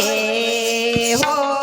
হরে হো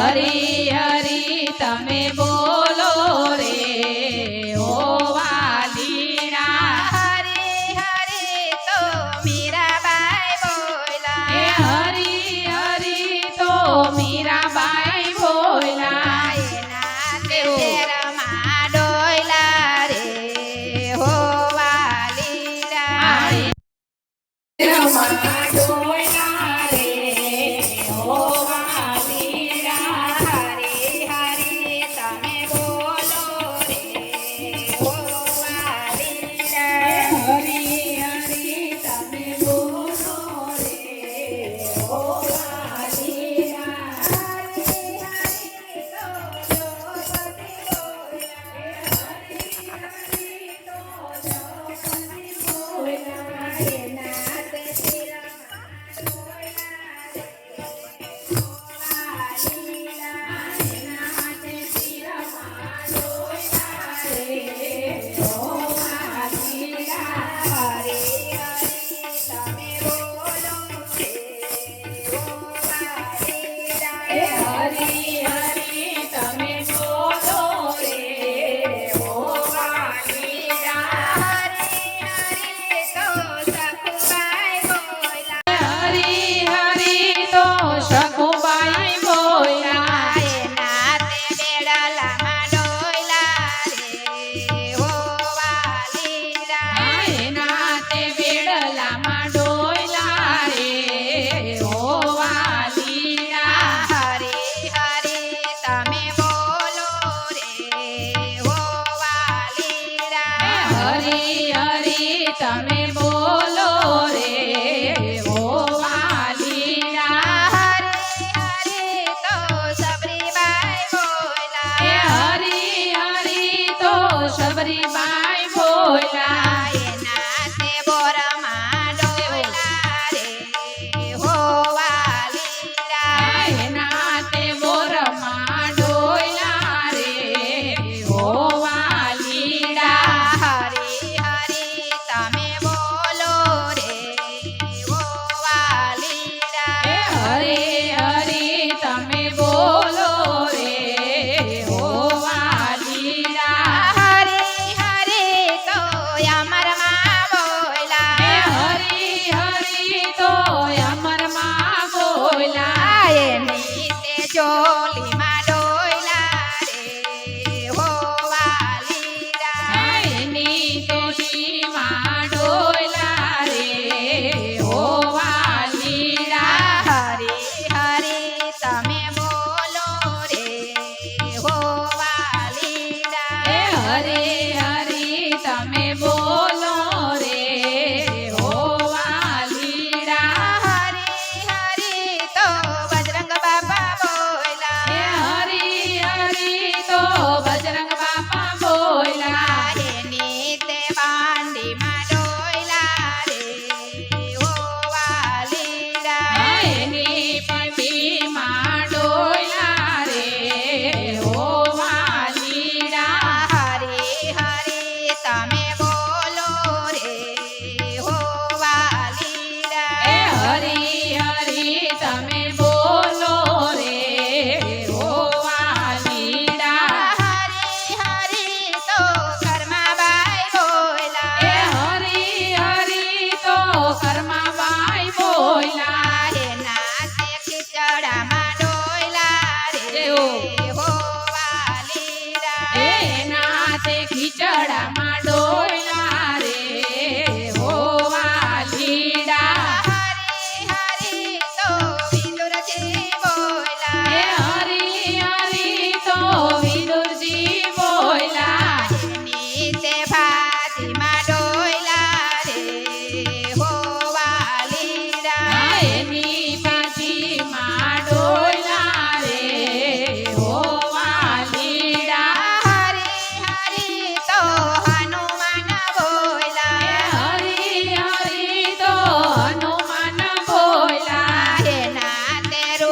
હરી હરી તમે બોલો રે ઓ વાલીણા હરી હરી તો મીરાબાઈ બોલા હે હરી હરી તો મીરાબાઈ બોલા એના તેરા ડોયલા રે હો વાલીણા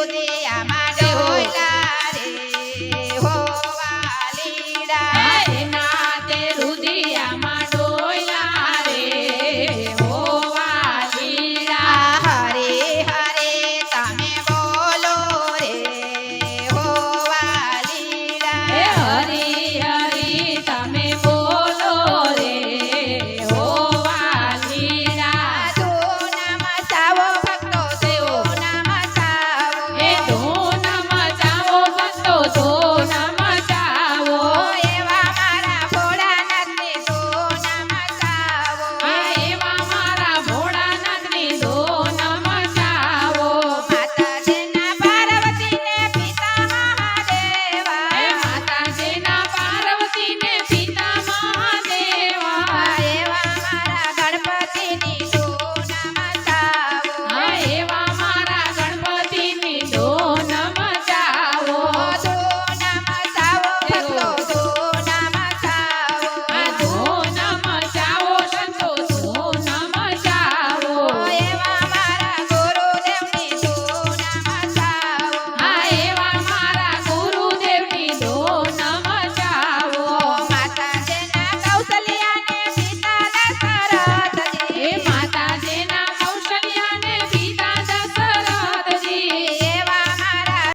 Sunday, I'm